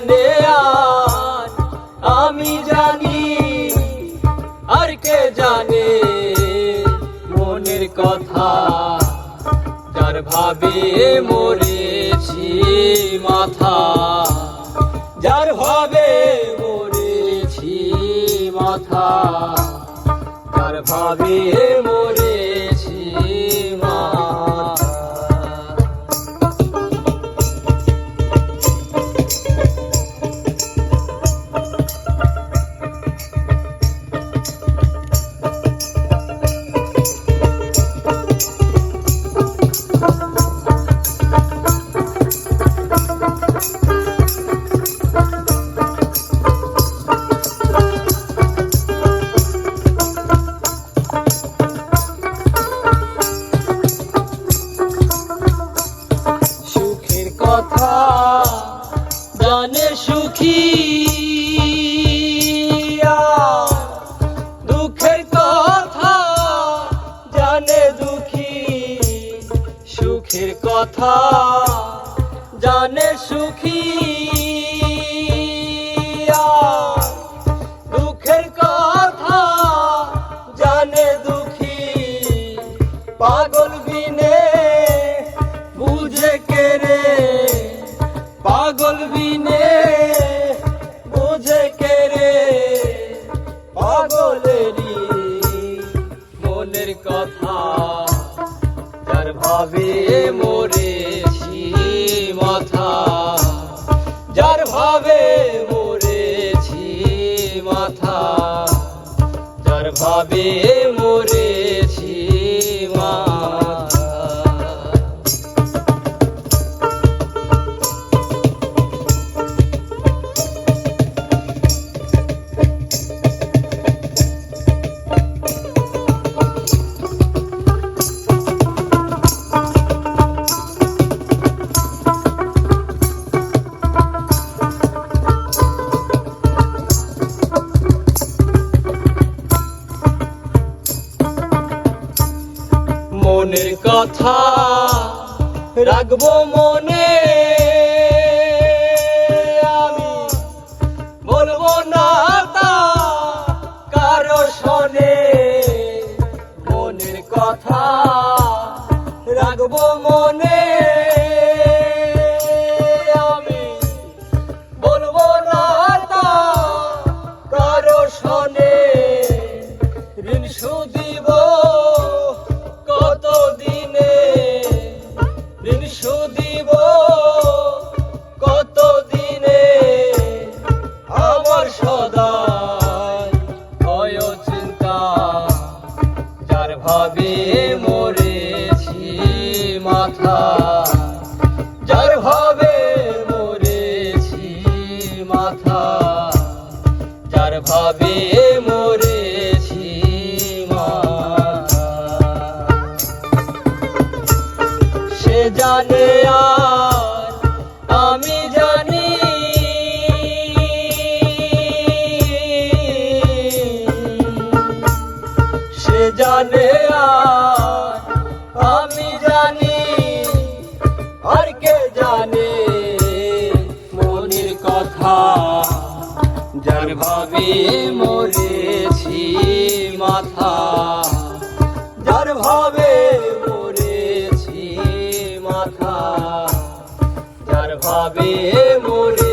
জীবনে আমি জানি আর কে জানে মনের কথা। যার ভাবে মরেছি মাথা, যার ভাবে মরেছি মাথা, যার ভাবে মরে কথা জানে সুখী। দুঃখের কথা জানে দুঃখী। পাগল বিনে বুঝে কে রে? পাগল বিনে বুঝে কে ভাবে মোরে মাথা। যার ভাবে মরেছি মাথা যার ভাবে মরেছি মনের কথা রাখব মনে। আমি বলব না কারও শোনে। মনের কথা রাখব মনে। মাথা যার ভাবে মরেছি মাথা যার ভাবে মরেছি আমি জানি জানে আর যার ভাবে মরেছি মাথা। যার ভাবে মরেছি মাথা যার ভাবে মরে